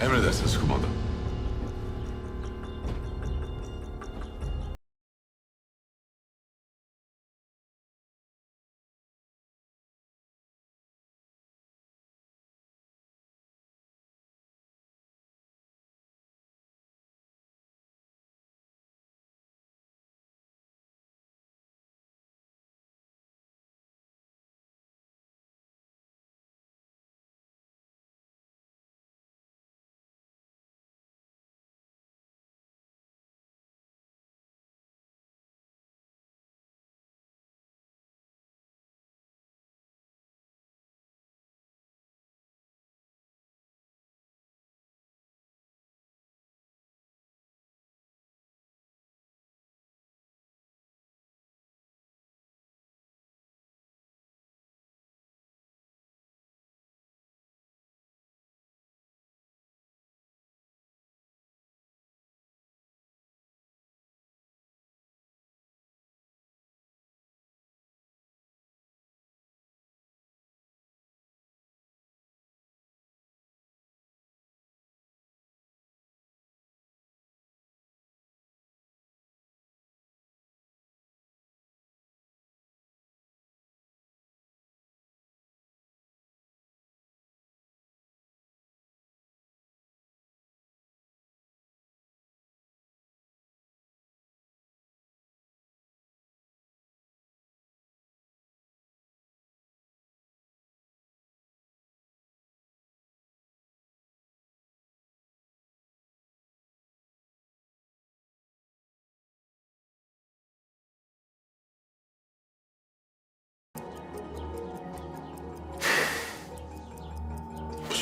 Emredersiniz kumandan.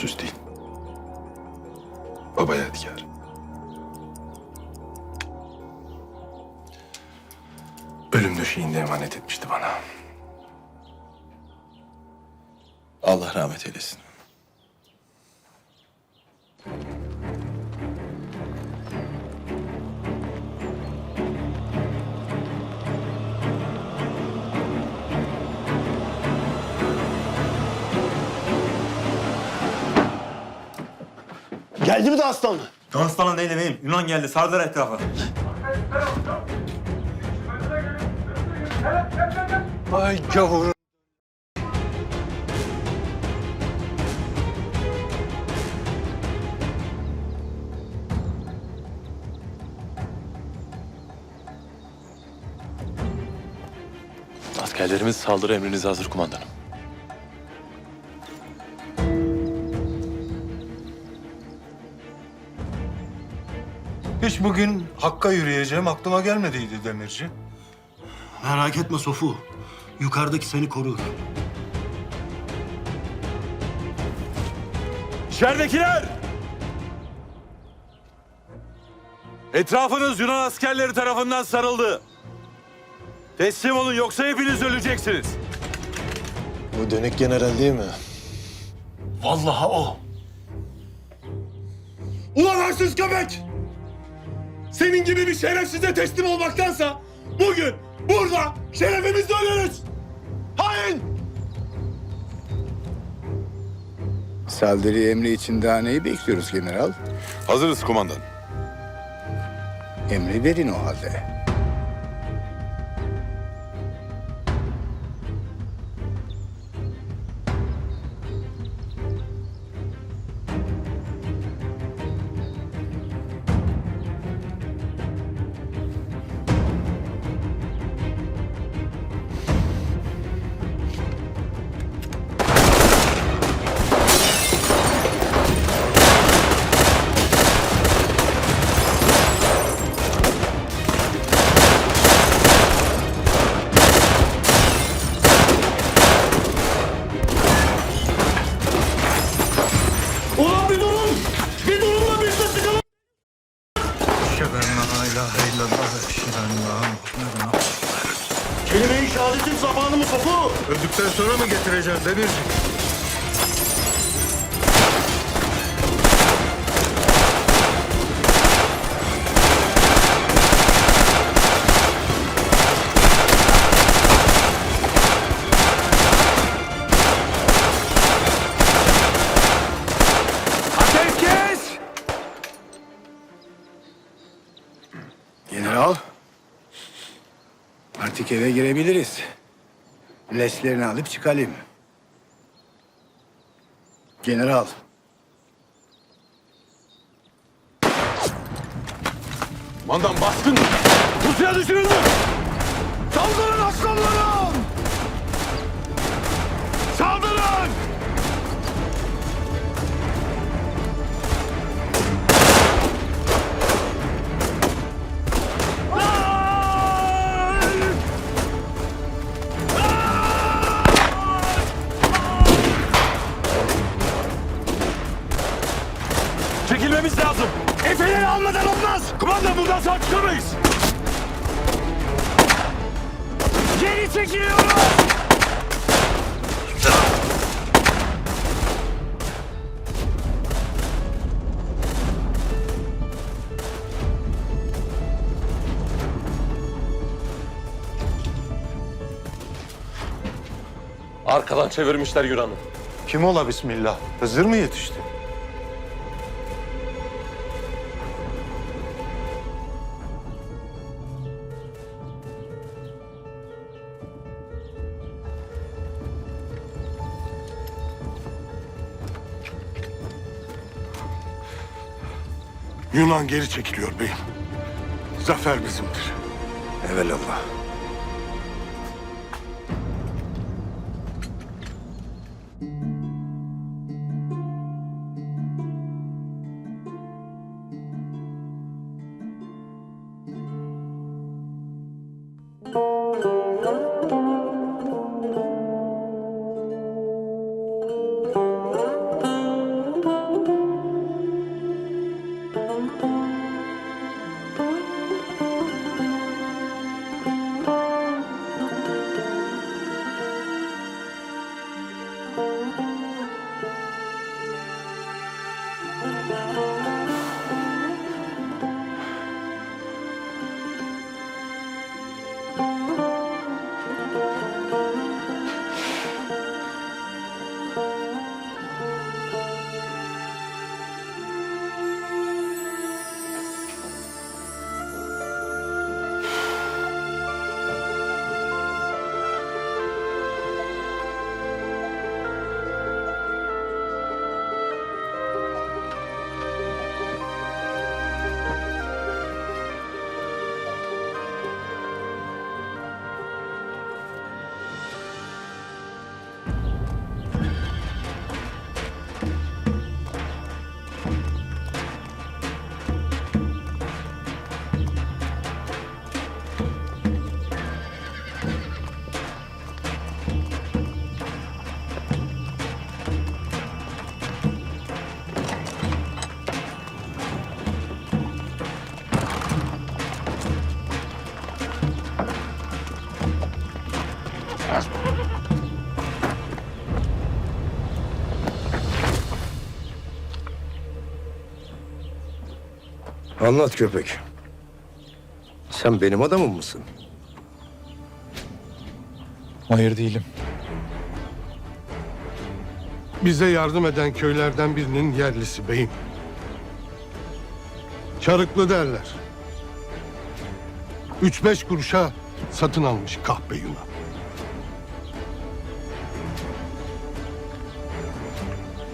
Süs değil. Baba yadigar. Ölüm döşeğinde emanet etmişti bana. Allah rahmet eylesin. Geldi mi aslan? Dağıstan'a değil demeyim. Yunan geldi. Sardılar etrafı. Ay gavur. Askerlerimiz saldırı emrinize hazır kumandanım. Hiç bugün Hakk'a yürüyeceğim aklıma gelmediydi Demirci. Merak etme Sofu. Yukarıdaki seni korur. İçeridekiler! Etrafınız Yunan askerleri tarafından sarıldı. Teslim olun yoksa hepiniz öleceksiniz. Bu dönük general değil mi? Vallahi o. Ulan arsız köpek! Senin gibi bir şerefsize teslim olmaktansa bugün burada şerefimizle ölürüz. Hain! Saldırı emri için daha neyi bekliyoruz general? Hazırız kumandan. Emri verin o halde. Topu öldükten sonra mı getireceğim Demirci? General, artık eve girebiliriz. Leslerini alıp çıkalım. General. Kumandan baskın! Pusuya düşürüldü! Saldırın aslanlarım! Çıkamayız. Geri çekiliyoruz. Arkadan çevirmişler Yunan'ı. Kim ola bismillah? Hızır mı yetişti? Yunan geri çekiliyor beyim. Zafer bizimdir. Evelallah. Anlat köpek. Sen benim adamım mısın? Hayır değilim. Bize yardım eden köylerden birinin yerlisi beyim. Çarıklı derler. Üç beş kuruşa satın almış kahpe Yunan.